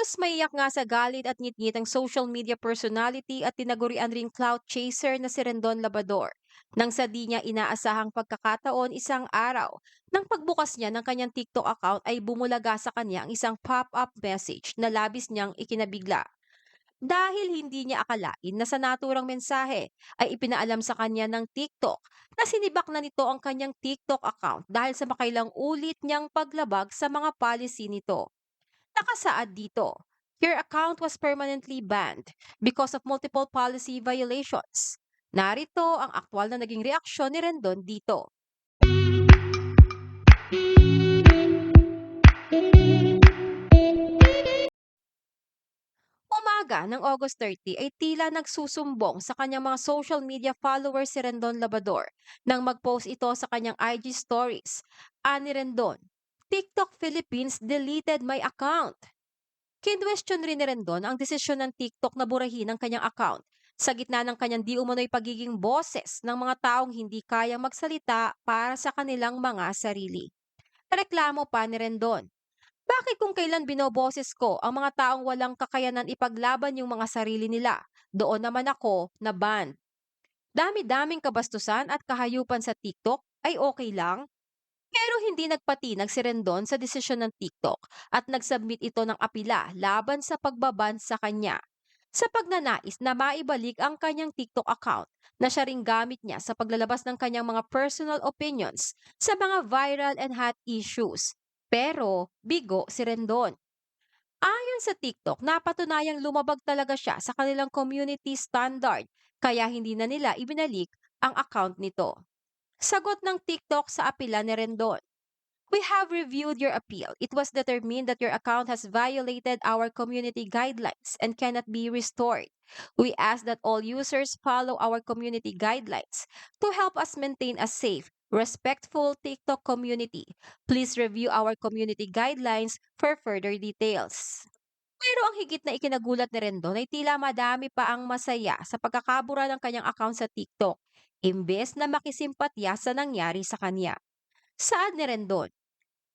Halos maiyak nga sa galit at ngit-ngit ang social media personality at tinagurian ring clout chaser na si Rendon Labador. Nang sa di niya inaasahang pagkakataon isang araw, nang pagbukas niya ng kanyang TikTok account ay bumulaga sa kanya ang isang pop-up message na labis niyang ikinabigla. Dahil hindi niya akalain na sa naturang mensahe ay ipinaalam sa kanya ng TikTok na sinibak na nito ang kanyang TikTok account dahil sa makailang ulit niyang paglabag sa mga policy nito. Nakasaad dito, your account was permanently banned because of multiple policy violations. Narito ang aktwal na naging reaksyon ni Rendon dito. Umaga ng August 30 ay tila nagsusumbong sa kanyang mga social media followers si Rendon Labador nang mag-post ito sa kanyang IG stories. Ani Rendon, TikTok Philippines deleted my account. Kinwestiyon rin ni Rendon ang desisyon ng TikTok na burahin ang kanyang account sa gitna ng kanyang di umano'y pagiging boses ng mga taong hindi kayang magsalita para sa kanilang mga sarili. Reklamo pa ni Rendon. Bakit kung kailan binoboses ko ang mga taong walang kakayanan ipaglaban yung mga sarili nila, doon naman ako na ban. Dami-daming kabastusan at kahayupan sa TikTok ay okay lang? Pero hindi nagpatinag si Rendon sa desisyon ng TikTok at nagsubmit ito ng apila laban sa pagbaban sa kanya. Sa pagnanais na maibalik ang kanyang TikTok account na siya ring gamit niya sa paglalabas ng kanyang mga personal opinions sa mga viral and hot issues. Pero bigo si Rendon. Ayon sa TikTok, napatunayang lumabag talaga siya sa kanilang community standard kaya hindi na nila ibinalik ang account nito. Sagot ng TikTok sa apela ni Rendon. We have reviewed your appeal. It was determined that your account has violated our community guidelines and cannot be restored. We ask that all users follow our community guidelines to help us maintain a safe, respectful TikTok community. Please review our community guidelines for further details. Pero ang higit na ikinagulat ni Rendon ay tila madami pa ang masaya sa pagkakabura ng kanyang account sa TikTok, imbes na makisimpatya sa nangyari sa kanya. Saad ni Rendon,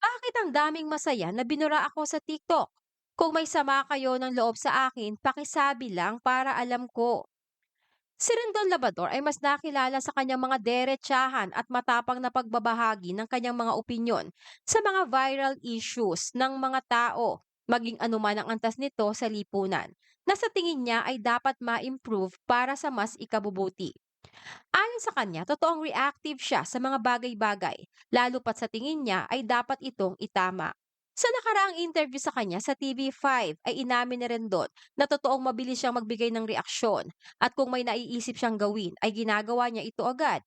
bakit ang daming masaya na binura ako sa TikTok? Kung may sama kayo ng loob sa akin, pakisabi lang para alam ko. Si Rendon Labador ay mas nakilala sa kanyang mga derechahan at matapang na pagbabahagi ng kanyang mga opinyon sa mga viral issues ng mga tao, maging anuman ang antas nito sa lipunan, na sa tingin niya ay dapat ma-improve para sa mas ikabubuti. Ayon sa kanya, totoong reactive siya sa mga bagay-bagay, lalo pat sa tingin niya ay dapat itong itama. Sa nakaraang interview sa kanya sa TV5 ay inamin ni Rendon na totoong mabilis siyang magbigay ng reaksyon at kung may naiisip siyang gawin ay ginagawa niya ito agad.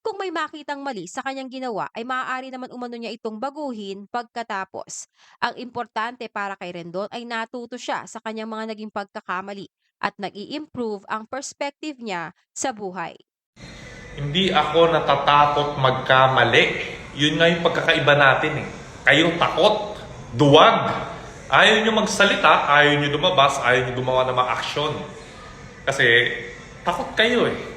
Kung may makitang mali sa kanyang ginawa ay maaari naman umano niya itong baguhin pagkatapos. Ang importante para kay Rendon ay natuto siya sa kanyang mga naging pagkakamali at nag-i-improve ang perspective niya sa buhay. Hindi ako natatakot magkamali. Yun nga yung pagkakaiba natin eh. Kayo takot, duwag. Ayaw nyo magsalita, ayaw nyo lumabas, ayaw nyo gumawa ng mga aksyon. Kasi takot kayo eh.